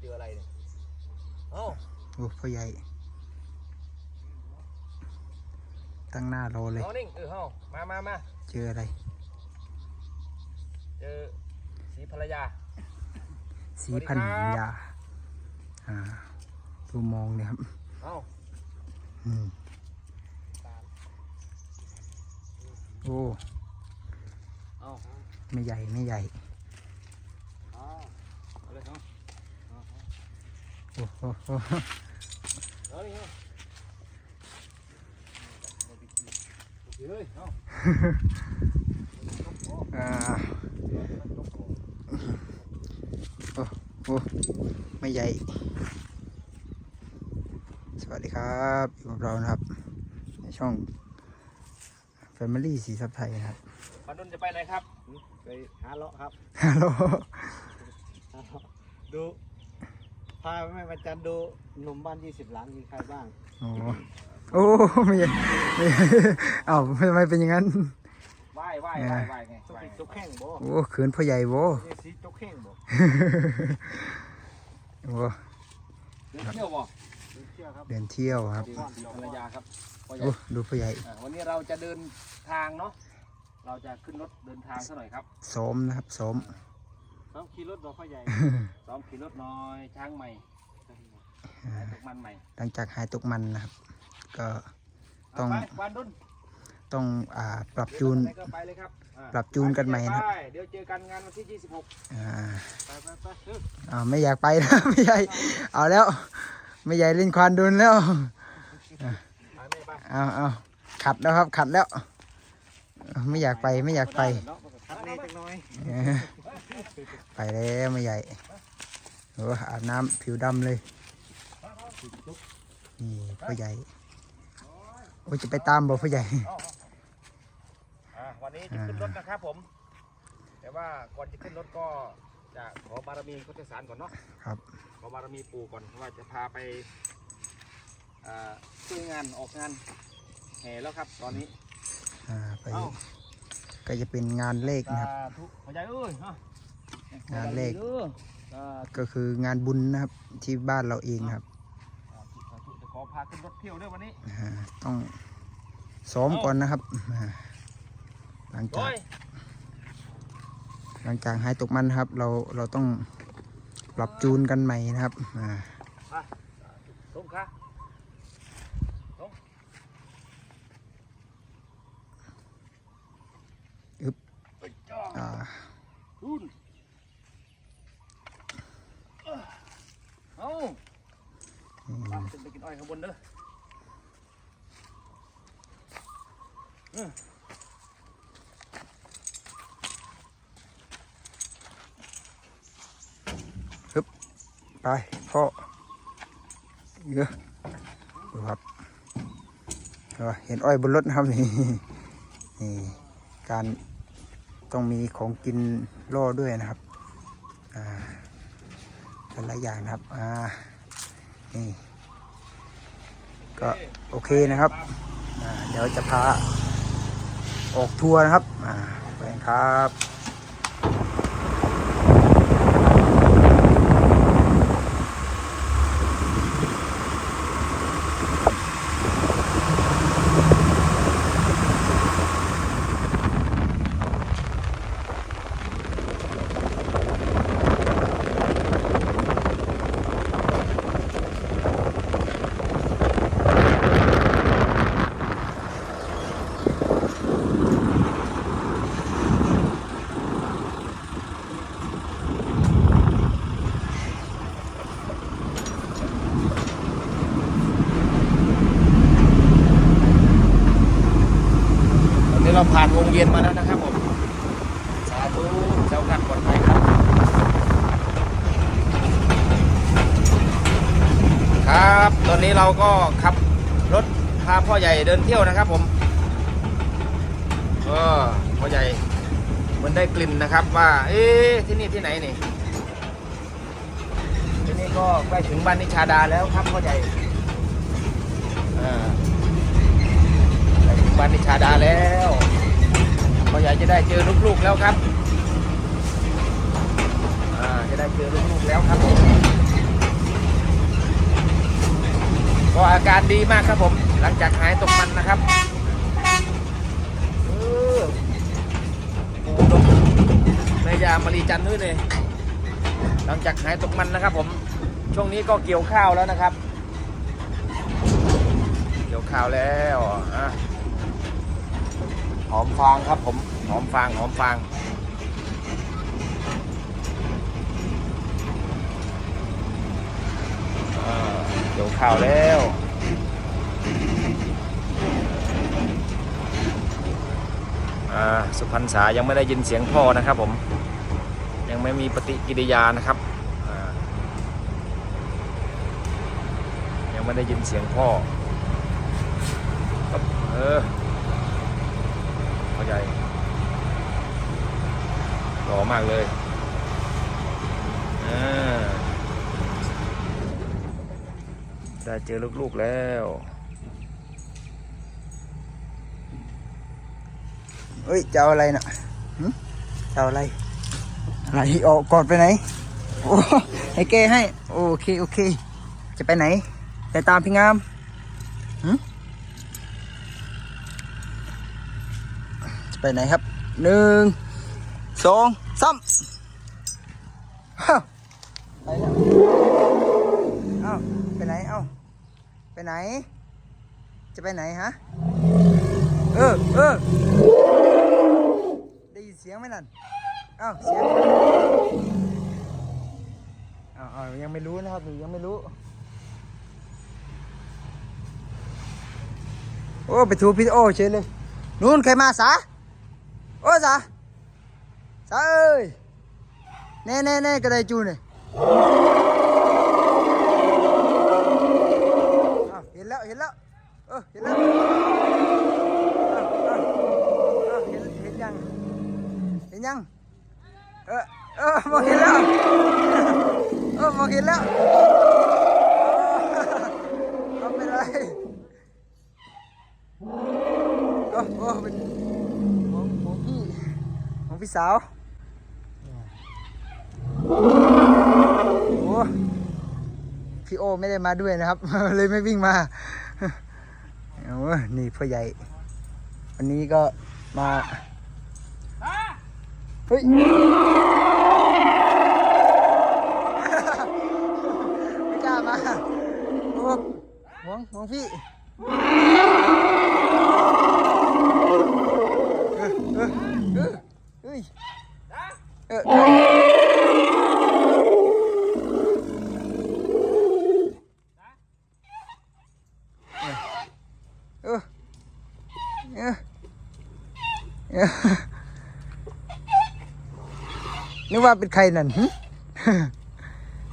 เจออะไรเนี่ยเอ้าโอ้พ่อใหญ่ ตั้งหน้ารอเลยน้องนิ่งเออเฮ้ามามามาเจออะไร เจอสีภรรยา สีสวัสดีพันครับยา อ่า ดูมองเนี่ยครับ เอ้าอืมโอ้ เอ้าไม่ใหญ่ไม่ใหญ่ เอาเลยเนาะ โอ้โหโหเอาเลยเนาะเฮ้ยเอ้าอ่าโอ้โอ้ไม่ใหญ่ สวัสดีครับอยู่กับเรานะครับ ในช่อง Family สีสับไทยนะครับปานุนจะไปไหนครับ ไปหาเลาะครับฮัลโหลหาเลาะดู พาแม่มาจันดูหนุ่มบ้านยี่สิบหลังมีใครบ้างโอ้โอ้ไม่ใหญ่ไม่ใหญ่เอ้าทำไมเป็นอย่างนั้น ไหว้ไหว้ไหว้ไหว้ไงสุไหว้กิจกแข้งบ่โอ้เขินพ่อใหญ่โบนี่สีจกแข้งบ่โอ้เดินเที่ยวบ่ดูเชื่อครับเดินเที่ยวครับสีสีภรรยาครับพ่อใหญ่โอ้ดูพ่อใหญ่อ่าวันนี้เราจะเดินทางเนาะเราจะขึ้นรถเดินทางซะหน่อยครับซ้อมนะครับซ้อม ต้องขี่รถบ่พ่อใหญ่ซ้อมขี่รถน้อยช้างใหม่อ่าตกมันใหม่หลังจากหายตกมันนะครับ ก็เอาต้องไปวานดุนต้องอ่าปรับจูนเดี๋ยวไปไหก็ไปเลยครับอ่าปรับจูนกันใหม่นะครับไปเดี๋ยวเจอกันงานวันที่26อ่าไปไปไปเอออ่าไม่อยากไปนะไม่ใหญ่เอาแล้ว ไม่ใหญ่เล่นควานดุนแล้วไปไม่ไปเอาเอาขัดแล้วครับขัดแล้ว ไม่อยากไปไม่อยากไปเนาะทักเน่จังน้อยเออ ไปแล้วไม่ใหญ่โอ้อาบน้ำผิวดำเลย นี่พ่อใหญ่ โอ้ยจะไปตามบ่พ่อใหญ่ อ่าวันนี้จะขึ้นรถนะครับผม แต่ว่าก่อนจะขึ้นรถก็จะขอบารมีโคชสารก่อนเนาะ ครับ ขอบารมีปู่ก่อนว่าจะพาไปอ่าช่วยงานออกงานแห่แล้วครับ ตอนนี้ อ่าไปเอ้า ก็จะเป็นงานเลขสานะครับ ธุพ่อใหญ่เอ้ยเนาะ งานเลขด้อสาธุก็คืองานบุญนะครับที่บ้านเราเองนะครับสาธุสาธุจะขอพาขึ้นรถเที่ยวด้วยวันนี้อ่าต้องซ้อมก่อนนะครับอ่าหลังโอ้จากยหลังจากหายตกมันนะครับ เราเราต้องปรับจูนกันใหม่นะครับอ่าลงค่ะลงไปจ้าอ่า รุ่น เอ้าอืมไปขึ้นไปกินอ้อยข้างบนเด้อเออไปพ่อเยอะดูครับเห็นอ้อยบนรถนะครับนี่นี่การต้องมีของกินล่อด้วยนะครับ แต่ละอย่างนะครับ อ่า นี่ ก็โอเคนะครับ เดี๋ยวจะพาออกทัวร์นะครับ อ่าไปครับ เราผ่านวงเวียนมาแล้วนะครับผมสาธุเจ้ากันปลอดภัยครับ ครับ ตอนนี้เราก็ขับรถพาพ่อใหญ่เดินเที่ยวนะครับผมก็พ่อใหญ่มันได้กลิ่นนะครับว่า เอ๊ะที่นี่ที่ไหนนี่ที่นี่ก็ใกล้ถึงบ้านนิชาดาแล้วครับพ่อใหญ่อ่า วันนิชาดาแล้วพ่อยากจะได้เจอลูกๆแล้วครับจะได้เจอลูกๆแล้วครับก็อาการดีมากครับผม หลังจากหายตกมันนะครับแม่ยามารีจันนู่นเลยหลังจากหายตกมันนะครับผม ช่วงนี้ก็เกี่ยวข้าวแล้วนะครับ เกี่ยวข้าวแล้วอะ หอมฟางครับผม หอมฟาง หอมฟางอ่าเกี่ยวข้าวแล้วอ่าสุพรรณษายังไม่ได้ยินเสียงพ่อนะครับผม ยังไม่มีปฏิกิริยานะครับอ่ายังไม่ได้ยินเสียงพ่อปึ๊บเออพ่อ ใหญ่หล่อมากเลยได้เจอลูกๆแล้วเฮ้ยจะเอาอะไรน่ะจะเอาอะไรอะไรออกกอดไปไหนโอ้ให้แกให้ โอเค โอเค จะไปไหนไปตามพี่งามหึจะ ไปไหนครับหนึ่งสองสามไปแล้วเอ้าไปไหนเอ้าไปไหน จะไปไหนฮะเออเออได้ยินเสียงไหมนั่นอ้าเสียงอ้าวอ้ายังไม่รู้นะครับยังไม่รู้โอ้ไปถูพี่โอเฉยเลยนู่นใครมาสา โอ้สาสาเอ้ยแน่แน่แน่กระไดจูเนี่ยเห็นแล้วเห็นแล้วเออเห็นแล้วอ้าวอ้าวอ้าวเห็นเห็นยังเห็นยังเออเออมองเห็นแล้วเออมองเห็นแล้วเอาเป็นไรโอ้โอ้เป็นของของพี่ของ พี่สาวโอ้พี่โอไม่ได้มาด้วยนะครับ เลยไม่วิ่งมาโอ้นี่พ่อใหญ่ วันนี้ก็มาเฮ้ยไม่กล้ามาโอ้หวงหวงพี่ เออเออเออเฮ้ยเออเออเออเออเออ นึกว่าเป็นใครนั่นหึ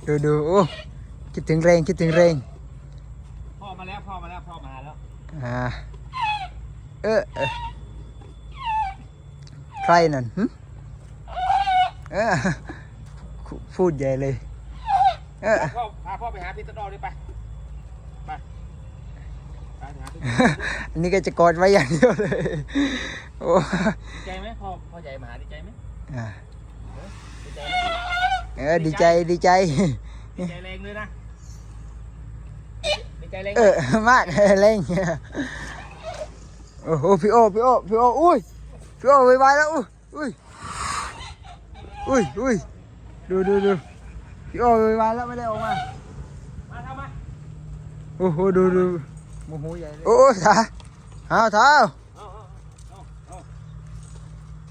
ดูดูโอ้คิดถึงแรงคิดถึงแรงพ่อมาแล้วพ่อมาแล้วพ่อมาแล้วอ่าเออเออใครนั่นหึเออพูดใหญ่เลย เออพ่อพาพ่อไปหาพี่ตะดอดิไปไปไปหาพี่อั นนี้ก็จะกอดไว้อย่างเดียวเลยโอ้ดีใจไหมพ่อพ่อใหญ่มาหาดีใจไหมอ่าดีใจไหมเออดีใจดีใจ ดีใจแรงเลยนะดีใจแรงเออมากแรงโอ้โหพี่โอพี่โอพี่โออุ้ยพี่โอไวๆแล้วอุ้ยอุ้ยอุ้ยอุ้ยดูดูดูพี่โอไวๆแล้วไม่ได้ออกมามาทำมาโอ้โหดูดูโมโหใหญ่เลยโอ้ยท้า เอาเท้าเอาเอาเอา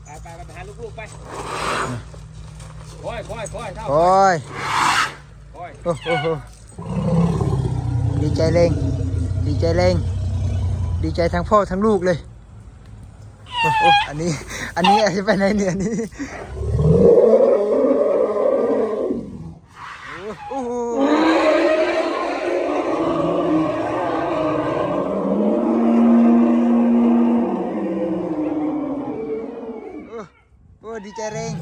เอาไปไปไปหาลูกๆไปคอยคอยคอยเท่าโอ้ยคอยโอ้โหดีใจเร่งดีใจเร่งดีใจทั้งพ่อทั้งลูกเลยโอ้โหอันนี้ อันนี้จะไปไหนเนี่ยอันนี้โอ้โห โอ้ดีใจเร่ง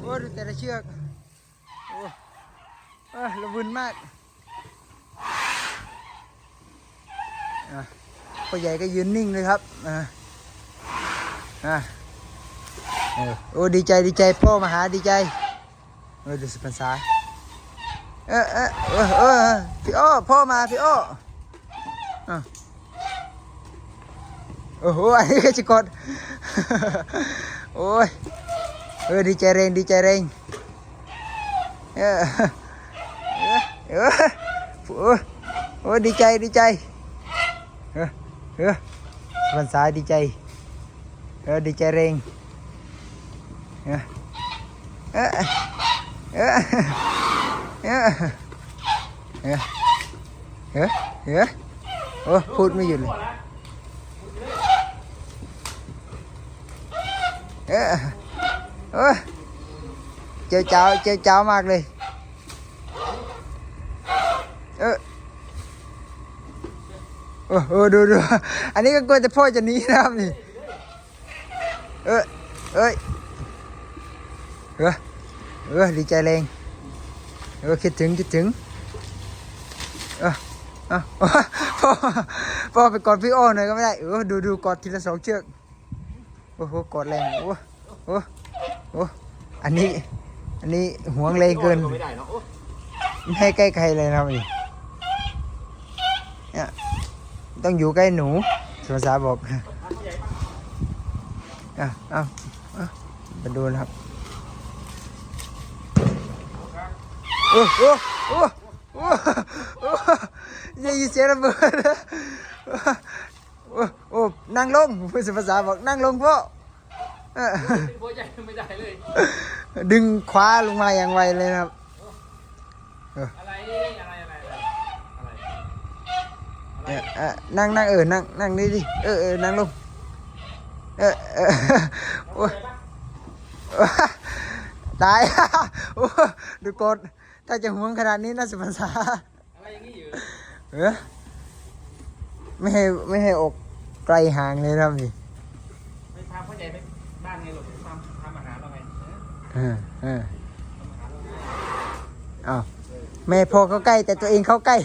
เออดีใจ ละเชือกโอ้เออระวุนมากอะ พ่อใหญ่ก็ยืนนิ่งเลยครับอ่าอะเออโอ้ดีใจดีใจพ่อมาหาดีใจเออดูสิภาษาเออเออเออเออพี่อ้อพ่อมาพี่อ้ออะโอ้โหอันนี้ก็จะกดโอ้ยเออดีใจเร่งดีใจเร่งเออเออเออโอ้ยโอ้ยดีใจดีใจเออ เออภาษาดีใจเออดีใจเร่งเออเออเออเเออเอดูดูอันนี้ก็กลัวแต่พ่อจะหนีนะครับนี่ เออเอ้ยเออเออดีใจแรงเออคิดถึงคิดถึงเออเอาพ่อพ่อไปกอดพี่อ้หน่อยก็ไม่ได้เออดูดูกอดทีละสองเชือกโอ้โหกอดแรงโอ้โหโอ้อันนี้ อันนี้ห่วงเลยเกินไม่ให้ใกล้ใครเลยนะครับนี่เนี่ย ต้องอยู่ใกล้หนูสุภาษาบอกอะเอาเอามาดูนะครับโอ้โอ้โอ้โอ้โอ้ได้ยินเสียงระเบิดโอ้โอ้นั่งลงพูดสุภาษาบอกนั่งลงพ่อเออพ่อใหญ่ไม่ได้เลย ดึงคว้าลงมาอย่างไวเลยนะครับ อะไรอะไรอะไรอะไรอะไร เออเออนั่งนั่งเออนั่งนั่งนี่ดิเออเออนั่งลงเออเออโอ้ยตายโอ้ดูกดถ้าจะห่วงขนาดนี้น่าจะภาษาอะไรอย่างนี้อยู่เออไม่ให้ไม่ให้อกไกลห่างเลยนะครับนี่ไปพาพ่อใหญ่ไปบ้านไงหลูกทำทำอาหารเราไงเออเอออ้าวแม่พ่อเขาใกล้แต่ตัวเองเขาใกล้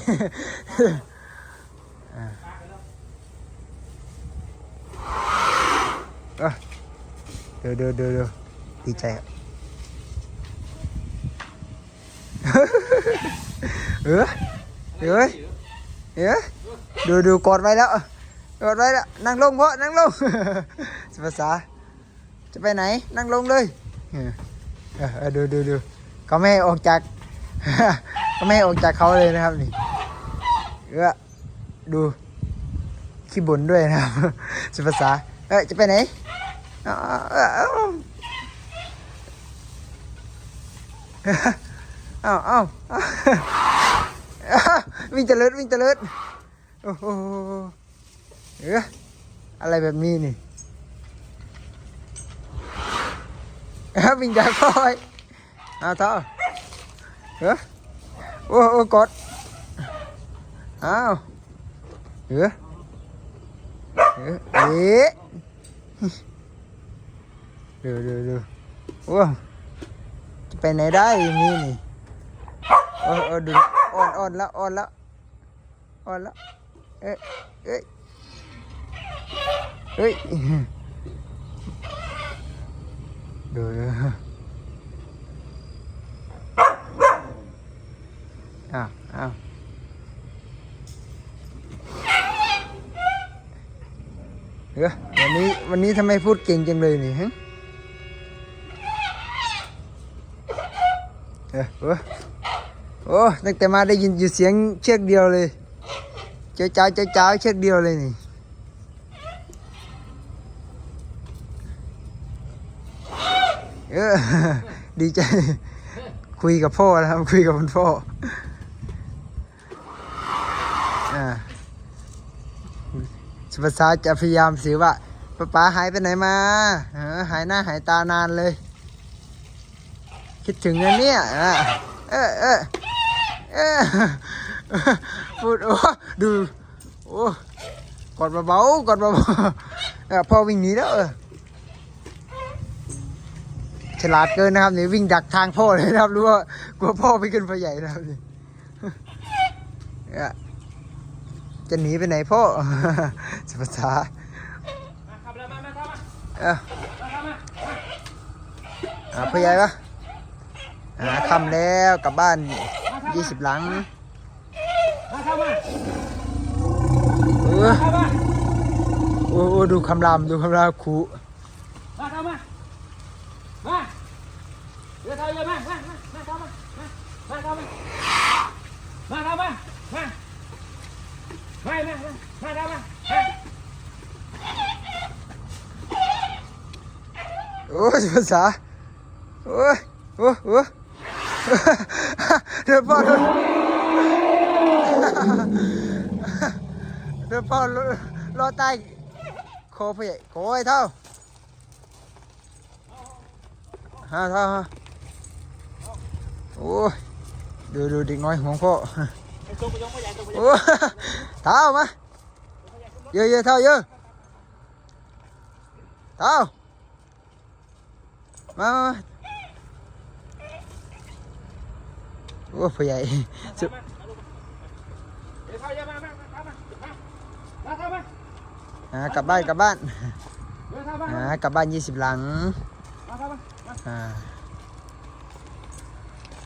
อ่าเออเดี๋ยวเดี๋ยวเดี๋ยวเดี๋ยวดีใจครับเออเออเออดูดูกอดไว้แล้วกอดไว้แล้วนั่งลงพ่อนั่งลงภาษาจะไปไหนนั่งลงเลยเออเออเออดูดูดูเขาไม่ออกจากเขาไม่ออกจากเขาเลยนะครับนี่เออดูขี้บ่นด้วยนะครับภาษา เออจะไปไหนอ้าวอ้าววิ่งจะเลิศวิ่งจะเลิศโอ้โหเอออะไรแบบนี้นี่วิ่งจะคอยเอาเท่าเออโอ้โหกดอ้าวเออ เอ๊ะดูดูดูว้าจะไปไหนได้มีนี่เออเออดูอ่อนอ่อนละอ่อนละอ่อนละเอ๊ะเอ๊ะเฮ้ยดูดูอ้าวอ้าว เฮ้ยวันนี้วันนี้ทำไมพูดเก่งจังเลยนี่ฮะเออเออโอ้ตั้งแต่มาได้ยินอยู่เสียงเชือกเดียวเลย เจ้าจ้าเจ้าจ้าเชือกเดียวเลยนี่เออดีใจ คุยกับพ่อนะครับ คุยกับคุณพ่ออ่าสุ ภาษาจะพยายามสื่อว่าป้าป๋าหายไปไหนมาเออหายหน้าหายตานานเลย คิดถึงนะเนี่ยเออเออเออพูดโอ้ดูโอ้กอดเบาๆกอดเบาๆพ่อวิ่งหนีแล้วเออฉลาดเกินนะครับนี่วิ่งดักทางพ่อเลยนะครับรู้ว่ากลัวพ่อไปขึ้นพ่อใหญ่นะครับนี่ จะหนีไปไหนพ่อสภาษามาครับแล้วมามาครับมาเอาพ่อใหญ่ปะหาคำแล้วกลับบ้านยี่สิบหลังมาครับมาเออโอ้โอ้ดูคำรามดูคำรามคูมาครับมา มาเดี๋ยวเธอเลยมา มา มามาครับมามา มามา มาครับมา มา มามามามามาโอ้ยภาษาโอ้ยโอ้โอ้เดี๋ยวพ่อเดี๋ยวพ่อรอรอใต้คอพ่อใหญ่คไอ้เท่าฮะเท่าฮะโอ้ยดูดูเด็กน้อยห่วงพ่อโอ้ เท่ามาเยอะเยอะเท่าเยอะเท่ามามามาโอ้พ่อใหญ่สุดเดี๋ยวเธอเยอะมามามามามาครับมาอ่ากลับบ้านกลับบ้านเดี๋ยวเธอมาอ่ากลับบ้านยี่สิบหลังมาครับมาอ่า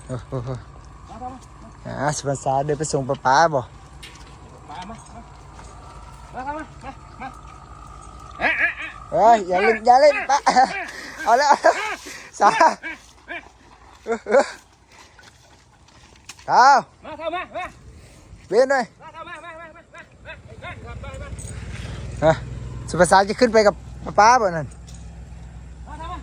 โอ้โหมาครับมาอ่าสุภาษาเดินไปส่งป้าป้าบ่ มามามาครับมามามาเอ๊ะเอ๊ะ เฮ้ยอย่าเล่นอย่าเล่นป้าเอาแล้วสาเออเออเอามาครับมามาเวียนหน่อยมาครับมามามามามามามาครับมามาฮะสุภาษาจะขึ้นไปกับป้าป้าบ่นั่นมาครับมา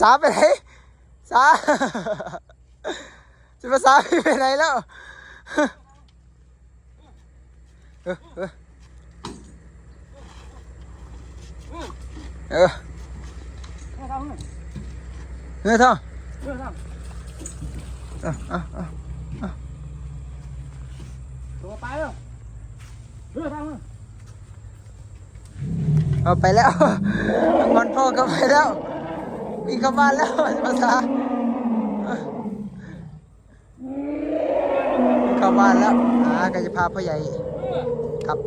สาไปไหนสาสุภาษาไปไหนแล้ว เออเออเออเฮ้ยเท่าเออครับเอาเอาเอาตัวไปแล้วเออครับมาเอาไปแล้วงอนพ่อก็ไปแล้ววิ่งเข้าบ้านแล้วภาษา เข้าบ้านแล้วอ่าก็จะพาพ่อใหญ่กลับ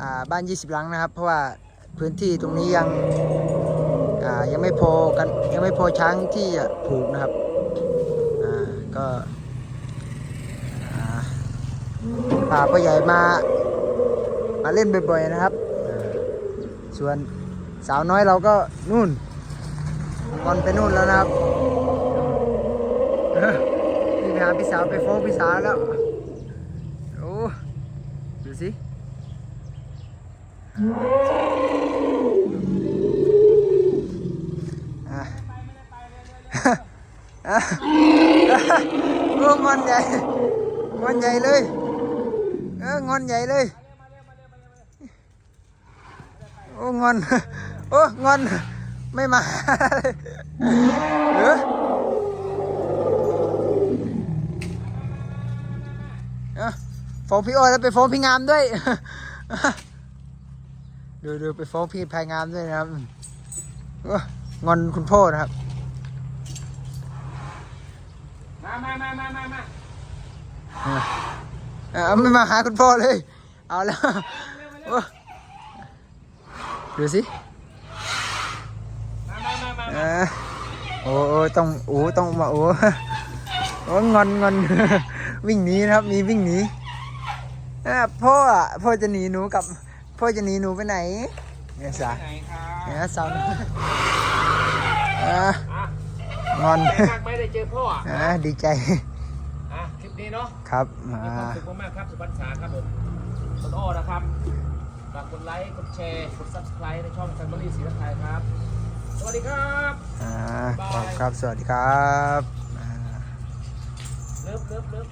อ่าบ้าน 20 หลังนะครับ เพราะว่าพื้นที่ตรงนี้ยังอ่ายังไม่พอกันยังไม่พอช้างที่จะผูกนะครับอ่าก็พาพ่อใหญ่มามาเล่นบ่อยๆนะครับ ส่วนสาวน้อยเราก็นู่นงอนไปนู่นแล้วนะครับนี่ไปหาพี่สาวไปฟ้องพี่สาวแล้ว โอ้ดูสิ อะอะโอ้งอนใหญ่ งอนใหญ่เลย เอองอนใหญ่เลย โอ้งอน โอ้งอน ไม่มาเออเอาฟ้องพี่อ้อยแล้วไปฟ้องพี่งามด้วย ดูดูไปฟ้องพี่พายงามด้วยนะครับโอ้งอนคุณพ่อนะครับ มามามามามามาเออเออไม่มาหาคุณพ่อเลย เอาแล้วโอ้ดูสิมามามามาเออโอ้โอ้ต้องโอ้ต้องมาโอ้โอ้งอนงอนวิ่งหนีนะครับ มีวิ่งหนีเอ้อพ่ออะพ่อจะหนีหนูกับ พ่อจะหนีหนูไปไหนเนี่ยสาไหนครับเนี่ยสาวเอออะงอนแต่มากไม่ได้เจอพ่ออะอ่าดีใจอะคลิปนี้เนาะครับมีอ่าความสุขมากๆครับสุพรรณษาครับผมต้นอ้อนะครับฝากกดไลค์กดแชร์กด subscribe ในช่อง Family ศรีรัตน์ไทยครับ สวัสดีครับอ่าครับครับสวัสดีครับอ่าเลิฟเลิฟเลิฟ